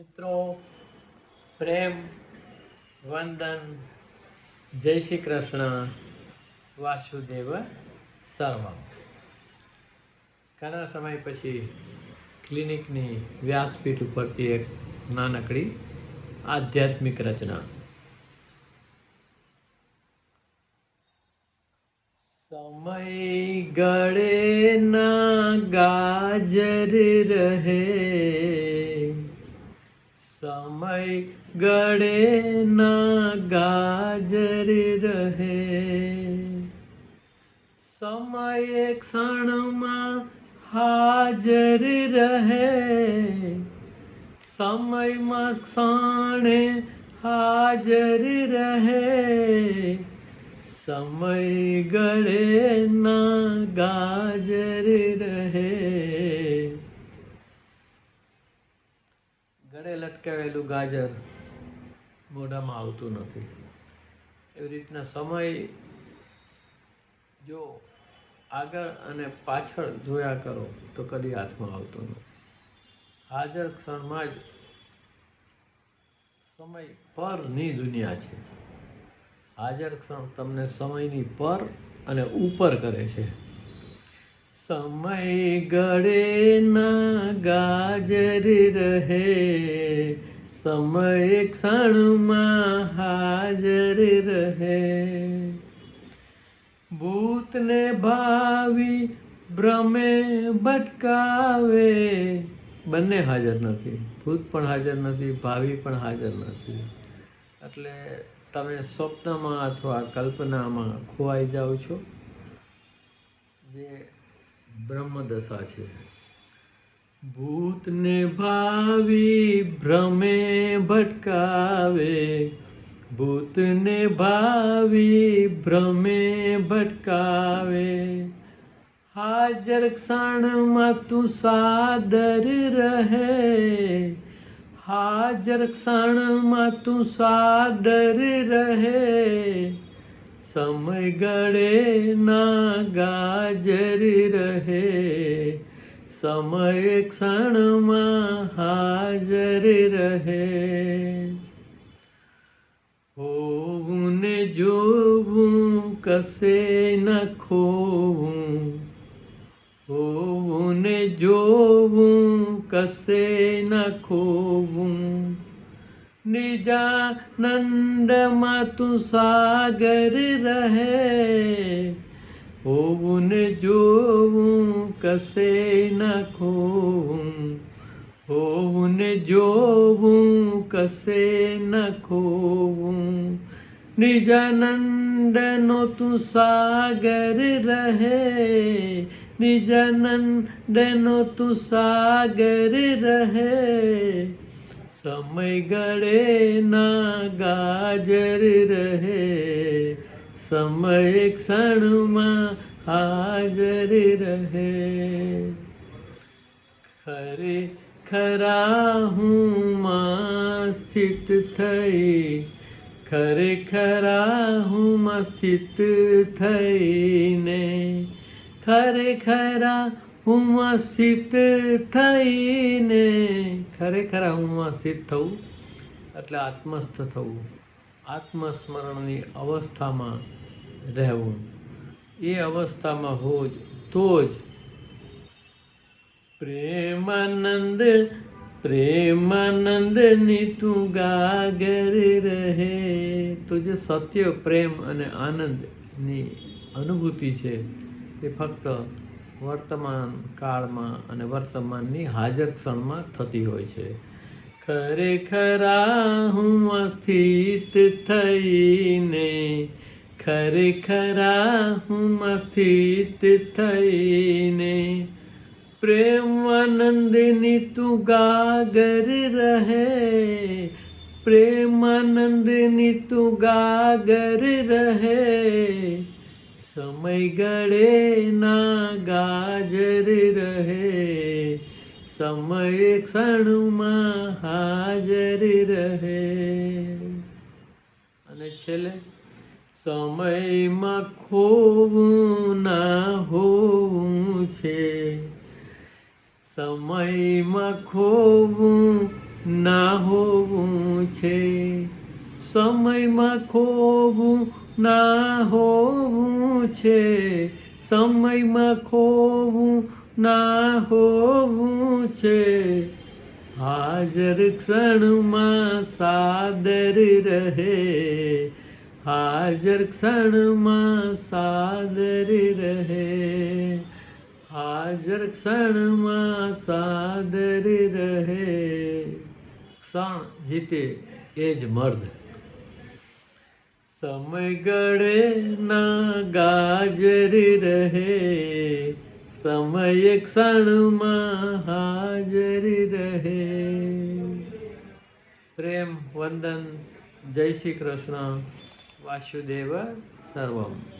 મિત્રો, પ્રેમ, વંદન, જય શ્રી કૃષ્ણ, વાસુદેવ સર્વમ ઘણા સમય પછી ક્લિનિકની વ્યાસપીઠ ઉપરથી એક નાનકડી આધ્યાત્મિક રચના. સમય ગળે ના ગાજર રહે. સમય ગળે ના ગાજર રહે. સમય ક્ષણમાં હાજર રહે. સમયમાં ક્ષણે હાજર રહે. સમય ગળે ના ગાજર રહે. ગળે લટકાવેલું ગાજર મોઢામાં આવતું નથી. એવી રીતના સમય જો આગળ અને પાછળ જોયા કરો તો કદી હાથમાં આવતો નથી. હાજર ક્ષણમાં જ સમય પરની દુનિયા છે. હાજર ક્ષણ તમને સમયની પર અને ઉપર કરે છે. સમય ગળે ના ગાજર રહે. સમય ક્ષણમાં હાજર રહે. ભૂતને ભાવિ ભ્રમે ભટકાવે. બંને હાજર નથી. ભૂત પણ હાજર નથી, ભાવિ પણ હાજર નથી. એટલે તમે સ્વપ્નમાં અથવા કલ્પનામાં ખોવાઈ જાઓ છો? જે બ્રહ્મદશા છે. ભૂતને ભાવિ ભ્રમે ભટકાવે ભૂતને ભાવિ ભ્રમે ભટકાવે હાજર ક્ષણમાં તું સાદર રહે હાજર ક્ષણમાં તું સાદર રહે સમય ગળે ના ગાજર રહે સમય ક્ષણમાં હાજર રહે. હોવું ને જોવું કસે ન ખોવું. હોવું ને જોવું કસે ન ખોવું. નિજાનંદમાં તું સાગર રહે. હોવું ને જોવું કશે ન ખોવું હોવું ને જોવું કશે ન ખોવું નિજાનંદનો તું સાગર રહે નિજાનંદનો તું સાગર રહે સમય ગળે ના ગાજર રહે સમય ક્ષણમાં હાજર રહે. ખરે ખરા હું માં સ્થિત થઈ. ખરે ખરા હું સ્થિત થઈને. ખરે ખરા હું સ્થિત થઈને. ખરેખર હું સ્થિત થવું? એટલે આત્મસ્થ થવું. આત્મસ્મરણની અવસ્થામાં રહેવું. એ અવસ્થામાં હો તો જ પ્રેમાનંદ, પ્રેમાનંદની તું ગાગર રહે. તો જે સત્ય, પ્રેમ અને આનંદની અનુભૂતિ છે, એ ફક્ત વર્તમાન કાળમાં અને વર્તમાનની હાજર ક્ષણમાં થતી હોય છે. ખરેખરા હું સ્થિત થઈને ખરેખરા હું સ્થિત થઈને. પ્રેમાનંદની તું ગાગર રહે પ્રેમાનંદની તું ગાગર રહે. સમય ગળે ના ગાજર રહે. સમય ક્ષણમાં હાજર રહે. અને છેલ્લે, સમયમાં ખોવું ના હોવું છે. સમયમાં ખોવું ના હોવું છે. સમયમાં ખોવું ના હોવું છે. સમયમાં ખોવું ના હોવું છે. હાજર ક્ષણમાં સાદર રહે. હાજર ક્ષણમાં સાદર રહે. હાજર ક્ષણમાં સાદર રહે. ક્ષણ જીતે એ જ મર્દ. સમય ગળે ના ગાજર રહે. સમય ક્ષણમાં હાજરી રહે. પ્રેમ વંદન જય શ્રી કૃષ્ણ વાસુદેવ સર્વમ.